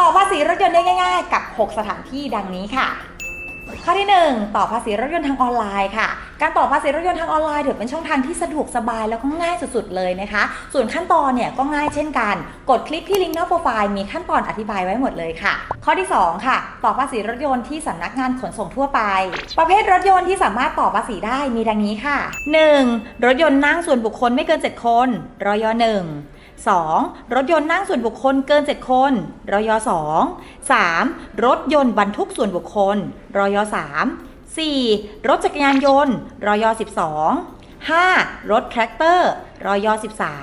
ต่อภาษีรถยนต์ได้ง่าย ๆ กับ 6 สถานที่ดังนี้ค่ะ ข้อที่ 1 ต่อภาษีรถยนต์ทางออนไลน์ค่ะ การต่อภาษีรถยนต์ทางออนไลน์ถือเป็นช่องทางที่สะดวกสบายแล้วก็ง่ายสุดๆเลยนะคะ ส่วนขั้นตอนเนี่ยก็ง่ายเช่นกัน กดคลิกที่ลิงก์หน้าโปรไฟล์มีขั้นตอนอธิบายไว้หมดเลยค่ะ ข้อที่ 2 ค่ะ ต่อภาษีรถยนต์ที่สำนักงานขนส่งทั่วไป ประเภทรถยนต์ที่สามารถต่อภาษีได้มีดังนี้ค่ะ 1. รถยนต์นั่งส่วนบุคคลไม่เกิน 7 คนรอย1 2. รถยนต์นั่งส่วนบุคคลเกิน 7 คนรอย2 3. รถยนต์บรรทุกส่วนบุคคลรอย3 4. รถจักรยานยนต์รอย12 5. รถแทรกเตอร์รอย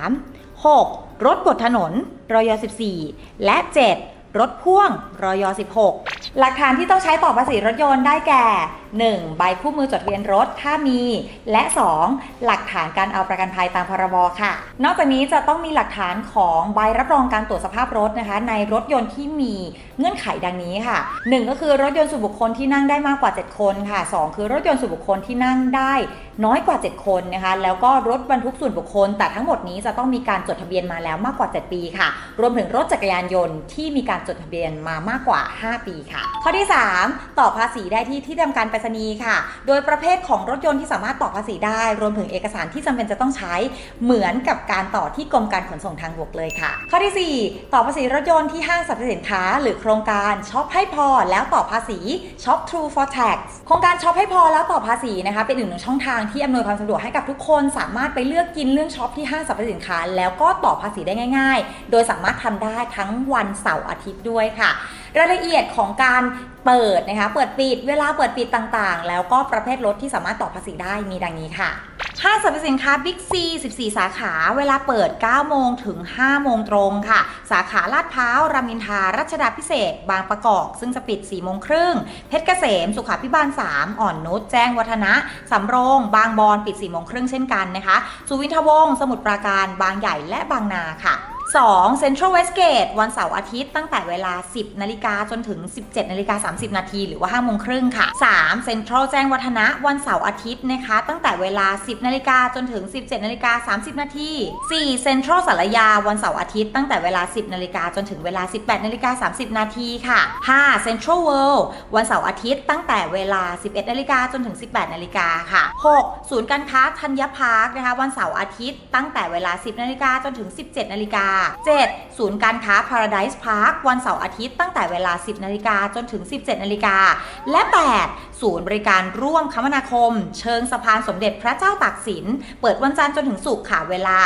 13 6. รถบดถนนรอย14 และ 7. รถพ่วงรอย16 หลักฐานที่ต้องใช้ต่อภาษีรถยนต์ได้แก่ 1. ใบคู่มือจดทะเบียนรถถ้ามี และ 2. หลักฐานการเอาประกันภัยตามพรบค่ะ นอกจากนี้จะต้องมีหลักฐานของใบรับรองการตรวจสภาพรถนะคะ ในรถยนต์ที่มีเงื่อนไขดังนี้ค่ะ 1 ก็คือรถยนต์ส่วนบุคคลที่นั่งได้มากกว่า 7 คนค่ะ 2 คือรถยนต์ส่วนบุคคลที่นั่งได้น้อยกว่า 7 คนนะคะ แล้วก็รถบรรทุกส่วนบุคคล แต่ทั้งหมดนี้จะต้องมีการจดทะเบียนมาแล้วมากกว่า 7 ปีค่ะ รวมถึงรถจักรยานยนต์ที่มีการจดทะเบียนมามากกว่า 5 ปีค่ะ ข้อที่ 3 ต่อภาษีได้ที่ที่ทำการไปรษณีย์ค่ะ โดยประเภทของรถยนต์ที่สามารถต่อภาษีได้ รวมถึงเอกสารที่จำเป็นจะต้องใช้เหมือนกับการต่อที่กรมการขนส่งทางบกเลยค่ะ ข้อทีสี่ 4 ต่อภาษีรถยนต์ที่ห้างสรรพสินค้า หรือโครงการช็อปให้พอแล้วต่อภาษีช็อป True for Tax โครงการช็อปให้พอแล้วต่อภาษีนะคะเป็นอีกหนึ่งช่องทางที่อำนวยความสะดวกให้กับทุกคน สามารถไปเลือกกินเรื่องช็อปที่ห้างสรรพสินค้า แล้วก็ต่อภาษีได้ง่าย ๆ โดยสามารถทำได้ทั้งวันเสาร์อาทิตย์ด้วยค่ะรายละเอียดของการเปิดนะคะ เปิดปิดเวลาเปิดปิดต่างๆ แล้วก็ประเภทรถที่สามารถต่อภาษีได้มีดังนี้ค่ะห้างสรรพสินค้า Big C 14 สาขา เวลาเปิด 9 โมงถึง 5 โมงตรงค่ะ สาขาลาดพร้าว รามินทา รัชดาพิเศษ บางประกอบ ซึ่งจะปิด 4 โมงครึ่ง เพชรเกษม สุขาพิบาล 3 อ่อนนุช แจ้งวัฒนะ สำโรง บางบอน ปิด 4 โมงครึ่งเช่นกันนะคะ สุวินทวงศ์ สมุทรปราการ บางใหญ่ และบางนาค่ะ 2. Central Westgate วันเสาร์อาทิตย์ตั้งแต่เวลา 10 นาฬิกาจนถึง 17นาฬิกา30 นาทีหรือว่า5โมงครึ่งค่ะ 3. Central แจ้งวัฒนะวันเสาร์อาทิตย์นะคะ ตั้งแต่เวลา 10นาฬิกาจนถึง 17นาฬิกา30 นาที 4. Central สารยาวันเสาร์อาทิตย์ตั้งแต่เวลา 10นาฬิกาจนถึงเวลา 18นาฬิกา30 นาทีค่ะ 5. Central World วันเสาร์อาทิตย์ตั้งแต่เวลา 11นาฬิกาจนถึง 18นาฬิกาค่ะ 6. ศูนย์การค้าธัญพาร์คนะคะวันเสาร์อาทิตย์ตั้งแต่เวลา 10นาฬิกาจนถึง 17นาฬิกา 7. ศูนย์การค้า Paradise Park วันเสาร์อาทิตย์ตั้งแต่เวลา 10 นาฬิกาจนถึง 17 นาฬิกา และ 8. ศูนย์บริการร่วมคมนาคม เชิงสะพานสมเด็จพระเจ้าตากสิน เปิดวันจันทร์จนถึงศุกร์ค่ะเวลา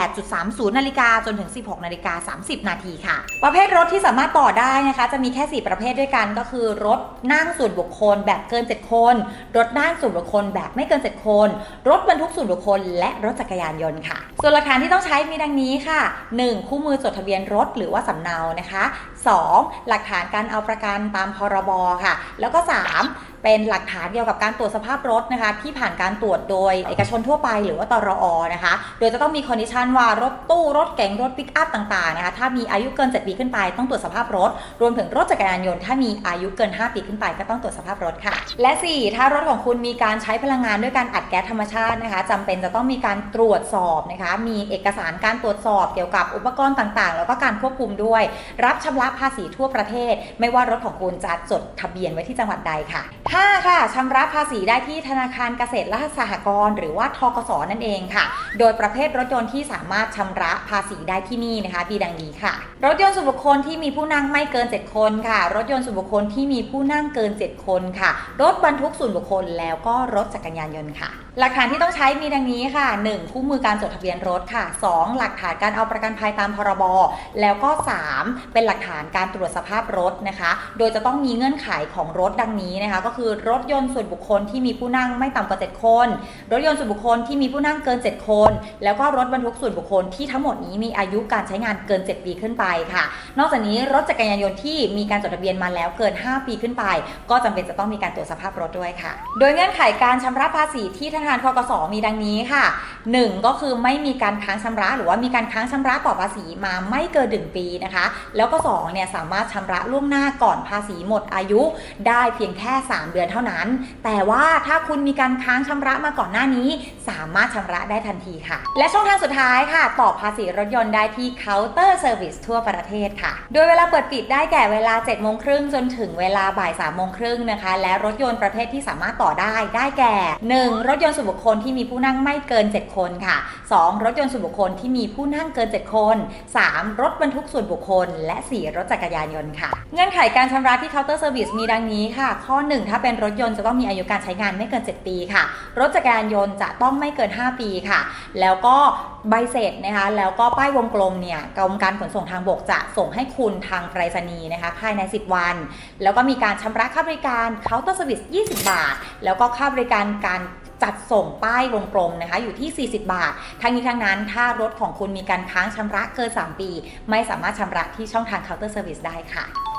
8.30 นาฬิกาจนถึง 16 นาฬิกา 30 นาทีค่ะ ประเภทรถที่สามารถต่อได้นะคะ จะมีแค่ 4 ประเภทด้วยกันก็คือ รถนั่งส่วนบุคคลแบบเกิน 7 คน รถนั่งส่วนบุคคลแบบไม่เกิน 7 คน รถบรรทุกส่วนบุคคล และรถจักรยานยนต์ค่ะ ส่วนหลักฐานที่ต้องใช้มีดังนี้ค่ะ 1. คู่มือจดทะเบียนรถหรือว่าสำเนานะคะ 2. หลักฐานการเอาประกันตามพรบค่ะ แล้วก็ 3. เป็นหลักฐานเกี่ยวกับการตรวจสภาพรถนะคะ ที่ผ่านการตรวจโดยเอกชนทั่วไปหรือว่าตรอนะคะ โดยจะต้องมีคอนดิชันว่ารถตู้รถเก๋งรถปิกอัพต่างๆนะคะถ้ามีอายุเกิน 7 ปีขึ้นไป ต้องตรวจสภาพรถ รวมถึงรถจักรยานยนต์ถ้ามีอายุเกิน 5 ปีขึ้นไปก็ต้องตรวจสภาพรถค่ะ และ 4 ถ้ารถของคุณมีการใช้พลังงานด้วยการอัดแก๊สธรรมชาตินะคะจำเป็นจะต้องมีการตรวจสอบนะคะมีเอกสารการตรวจสอบเกี่ยวกับอุปกรณ์ต่างๆ แล้วก็การควบคุมด้วย รับชำระภาษีทั่วประเทศ ไม่ว่ารถของคุณจะจดทะเบียนไว้ที่จังหวัดใดค่ะ 5 ค่ะชำระภาษีได้ที่ธนาคารเกษตรและสหกรณ์หรือว่าทกสนั่นเองค่ะ โดยประเภทรถยนต์ที่สามารถชำระภาษีได้ที่นี่นะคะมีดังนี้ค่ะ รถยนต์ส่วนบุคคลที่มีผู้นั่งไม่เกิน 7 คนค่ะ รถยนต์ส่วนบุคคลที่มีผู้นั่งเกิน 7 คนค่ะ รถบรรทุกส่วนบุคคลแล้วก็รถจักรยานยนต์ค่ะหลักฐานที่ต้องใช้มีดังนี้ค่ะ 1. คู่มือการจดทะเบียนรถค่ะ 2. หลักฐานการเอาประกันภัยตามพรบ แล้วก็ 3. เป็นหลักฐานการตรวจสภาพรถนะคะ โดยจะต้องมีเงื่อนไขของรถดังนี้นะคะ ก็คือรถยนต์ส่วนบุคคลที่มีผู้นั่งไม่ต่ำกว่า 7 คน รถยนต์ส่วนบุคคลที่มีผู้นั่งเกิน 7 คน แล้วก็รถบรรทุกส่วนบุคคลที่ทั้งหมดนี้มีอายุการใช้งานเกิน 7 ปีขึ้นไปค่ะ นอกจากนี้รถจักรยานยนต์ที่มีการจดทะเบียนมาแล้วเกิน 5 ปีขึ้นไป ก็จำเป็นจะต้องมีการตรวจสภาพรถด้วยค่ะ โดยเงื่อนไขการชำระภาษีที่ธธนาคารทกสมีดังนี้ค่ะ 1 ก็คือไม่มีการค้างชำระ หรือว่ามีการค้างชำระต่อภาษีมาไม่เกิน1ปีนะคะ แล้วก็2เนี่ยสามารถชำระล่วงหน้าก่อนภาษีหมดอายุได้เพียงแค่ 3 เดือนเท่านั้น แต่ว่าถ้าคุณมีการค้างชำระมาก่อนหน้านี้ สามารถชำระได้ทันทีค่ะ และช่องทางสุดท้ายค่ะต่อภาษีรถยนต์ได้ที่เคาน์เตอร์เซอร์วิสทั่วประเทศค่ะ โดยเวลาเปิดปิดได้แก่เวลา7โมงครึ่งจนถึงเวลาบ่าย3โมงครึ่งนะคะ และรถยนต์ประเภทที่สามารถต่อได้ได้แก่ 1. รถยนต์ส่วนบุคคลที่มีผู้นั่งไม่เกิน 7 คนค่ะ 2. รถยนต์ส่วนบุคคลที่มีผู้นั่งเกิน 7 คน 3. รถบรรทุกส่วนบุคคล และ 4 รถจักรยานยนต์ค่ะ เงื่อนไขการชำระที่เคาน์เตอร์เซอร์วิสมีดังนี้ค่ะ ข้อ 1 ถ้าเป็นรถยนต์จะต้องมีอายุการใช้งานไม่เกิน 7 ปีค่ะ รถจักรยานยนต์จะต้องไม่เกิน 5 ปีค่ะ แล้วก็ใบเสร็จนะคะแล้วก็ป้ายวงกลมเนี่ยกรมการขนส่งทางบกจะส่งให้คุณทางไปรษณีย์นะคะภายใน 10 วัน แล้วก็มีการชำระค่าบริการเคาน์เตอร์เซอร์วิส 20 บาท แล้วก็ค่าบริการการ จัดส่งป้ายวงกลมนะคะอยู่ที่ 40 บาท ทั้งนี้ทั้งนั้นถ้ารถของคุณมีการค้างชำระเกิน 3 ปี ไม่สามารถชำระที่ช่องทางเคาน์เตอร์เซอร์วิสได้ค่ะ